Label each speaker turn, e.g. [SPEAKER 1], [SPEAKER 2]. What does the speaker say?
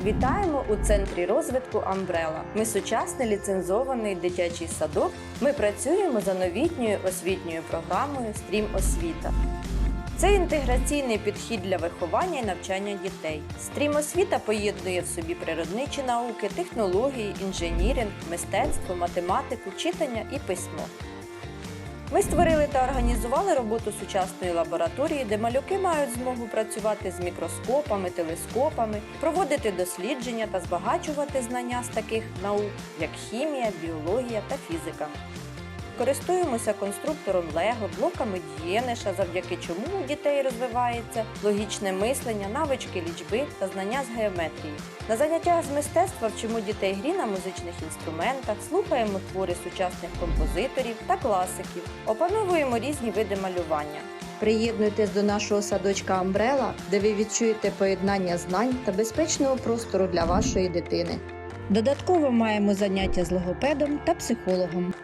[SPEAKER 1] Вітаємо у центрі розвитку Амбрела. Ми сучасний ліцензований дитячий садок. Ми працюємо за новітньою освітньою програмою Стрім Освіта. Це інтеграційний підхід для виховання і навчання дітей. Стрім освіта поєднує в собі природничі науки, технології, інженіринг, мистецтво, математику, читання і письмо. Ми створили та організували роботу сучасної лабораторії, де малюки мають змогу працювати з мікроскопами, телескопами, проводити дослідження та збагачувати знання з таких наук, як хімія, біологія та фізика. Користуємося конструктором Лего, блоками Дієниша, завдяки чому у дітей розвивається логічне мислення, навички лічби та знання з геометрії. На заняттях з мистецтва вчимо дітей грі на музичних інструментах, слухаємо твори сучасних композиторів та класиків, опановуємо різні види малювання.
[SPEAKER 2] Приєднуйтесь до нашого садочка Амбрела, де ви відчуєте поєднання знань та безпечного простору для вашої дитини. Додатково маємо заняття з логопедом та психологом.